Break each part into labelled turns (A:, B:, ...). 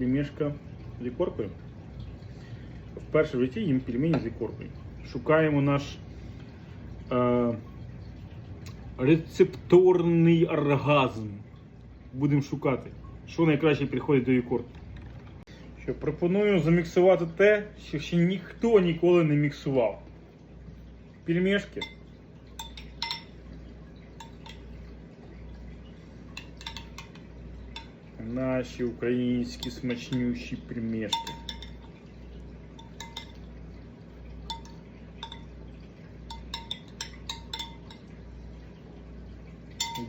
A: Пельмешка з ікоркою. Вперше в житті їм пельмені з ікоркою. Шукаємо наш е, рецепторний оргазм. Будемо шукати, що найкраще приходить до ікорки. Що пропоную заміксувати те, що ще ніхто ніколи не міксував. Пельмешки. Наші українські смачнющі пельмешки.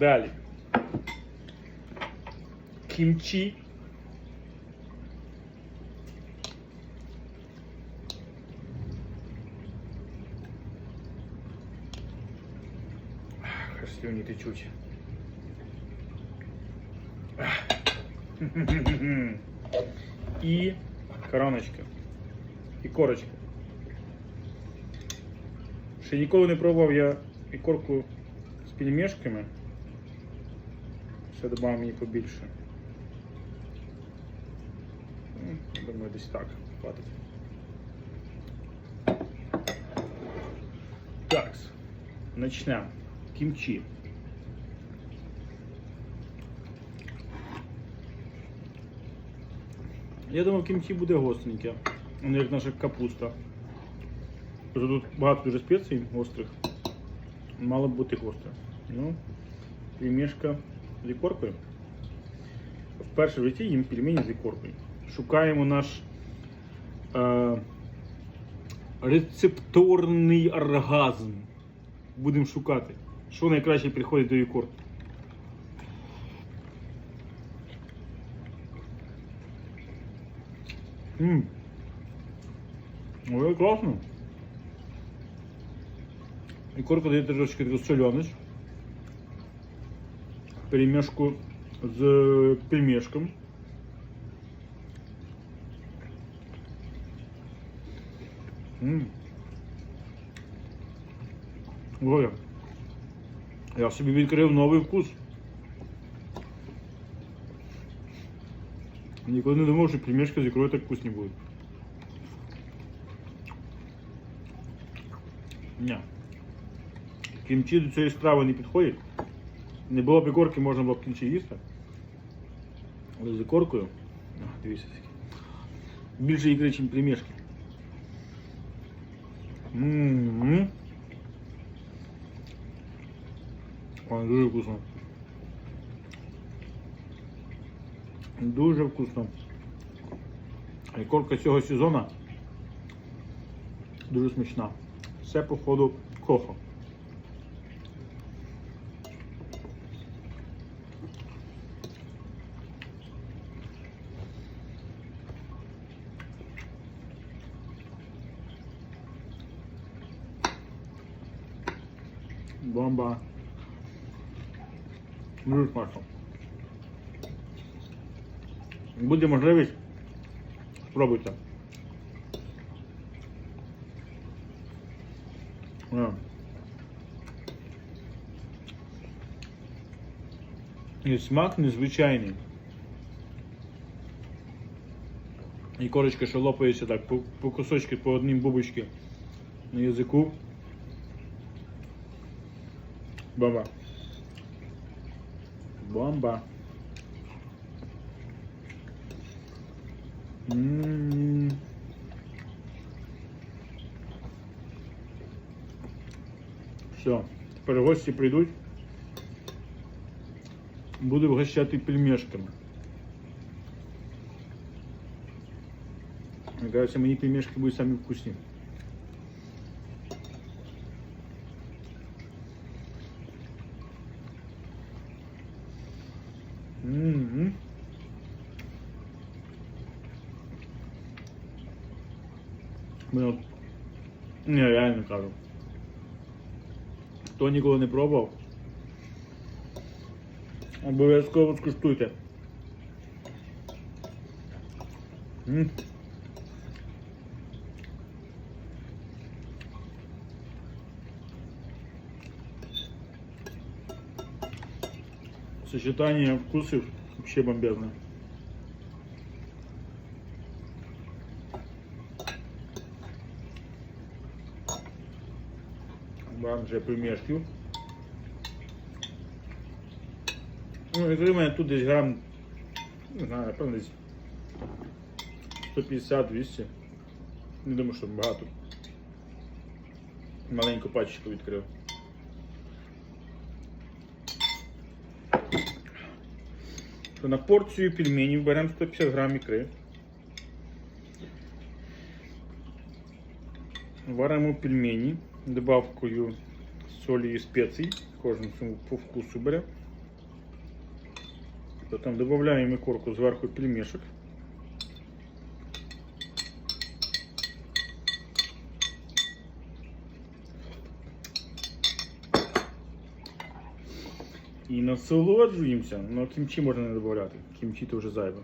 A: Далі. Кімчі. Ах, аж слюні течуть. І короночка. І корочка. Ще ніколи не пробував я ікорку з пельмешками. Ще додам мені побільше. Думаю, десь так хватить. Так, начнемо. Кімчі. Я думав, кімчі буде гостреньке, не як наша капуста. Тут багато дуже спецій гострих. Мало б бути гостре. Ну, пельмешка з ікоркою. Вперше в житті їм пельмені з ікоркою. Шукаємо наш е, рецепторний оргазм. Будемо шукати, що найкраще приходить до ікорки. Ммм. Ой, класно. Ікорка дає трошки таку соленость. Перемішку з пельмешком. Ммм. Ой. Я собі відкрив новий вкус. Ніколи не думав, що пельмешки з ікрою так вкусні будуть. Ні. Кімчі до цієї страви не підходить. Не було б ікорки, можна було б кімчі їсти. Але з ікоркою. А, дивіться скільки. Більше ікри, ніж пельмешки. Ммм. Ой, дуже вкусно. Дуже вкусно. Ікорка цього сезону дуже смачна. Все по ходу кохо. Бомба. Дуже смачно. Буде можливість, спробуйте. А. І смак незвичайний. І корочка, що лопається так, по, по кусочки, по одним бубочки на язику. Бомба. Бомба. М. Все, тепер гості прийдуть. Буду вгощати пельмешками. Мені кажется, мені пельмешки будуть самі вкусні. М-м. Ну, не, реально кажу. Хто ніколи не пробував, обов'язково скуштуйте. М. Сочетание вкусов вообще бомбезное. Вам вже примішків. Ну, в мене тут десь грам, не знаю, напевно, десь 150-200. Не думаю, що багато. Маленьку пачечку відкрив. На порцію пельменів беремо 150 грам ікри. Варимо пельмені добавкою солі і спецій. Кожен по вкусу бере. Потім додаємо ікорку зверху пельмешок. І насолоджуємося. Ну, кімчі можна не додати. Кімчі то вже зайве.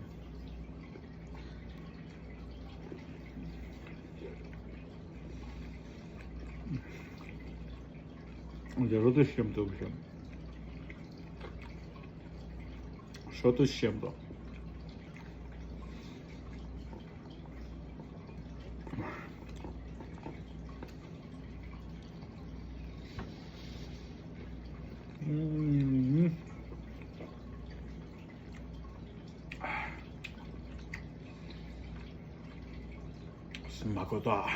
A: З чим-то взагалі? Що ти з чим-то? М. Смакота.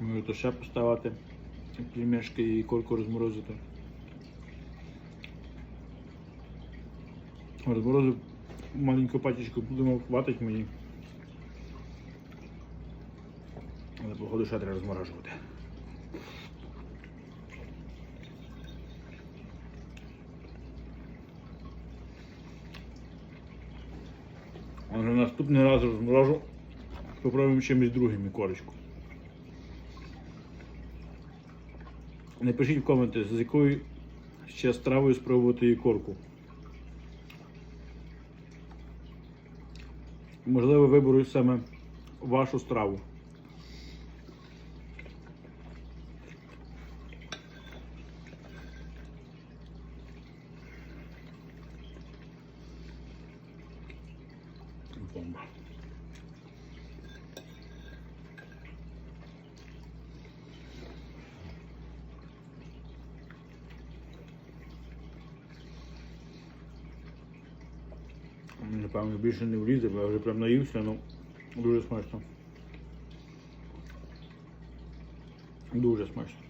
A: Можете ще поставити пельмешки і кольку розморозити. Розморозив маленьку пачечку, будемо хватить мені. Але походу ще треба розморожувати. А вже наступний раз розморожу. Попробуємо чимось другим і корочку. Напишіть в коменти, з якою ще стравою спробувати ікорку. Можливо, виберу саме вашу страву. Бомба. Напевно, більше не влізе, бо я вже прям наївся, ну дуже смачно. Дуже смачно.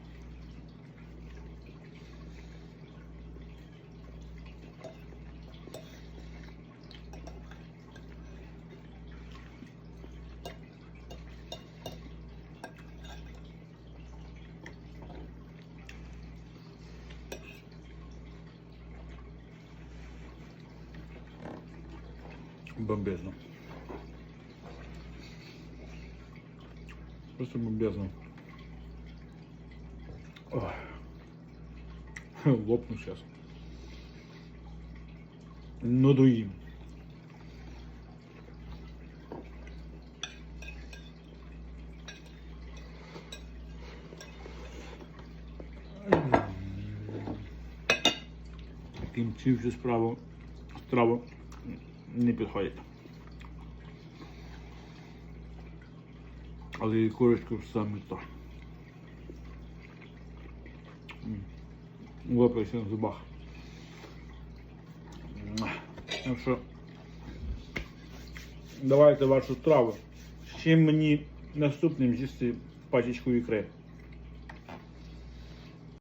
A: Бомбезно. Просто бомбезно. Ой. Лопну сейчас. Надуим. Кімчі вже справа страву не підходить. Але і корочка саме то. Лопається на зубах. Муа. Так що давайте вашу страву. З чим мені наступним з'їсти пачечку ікри.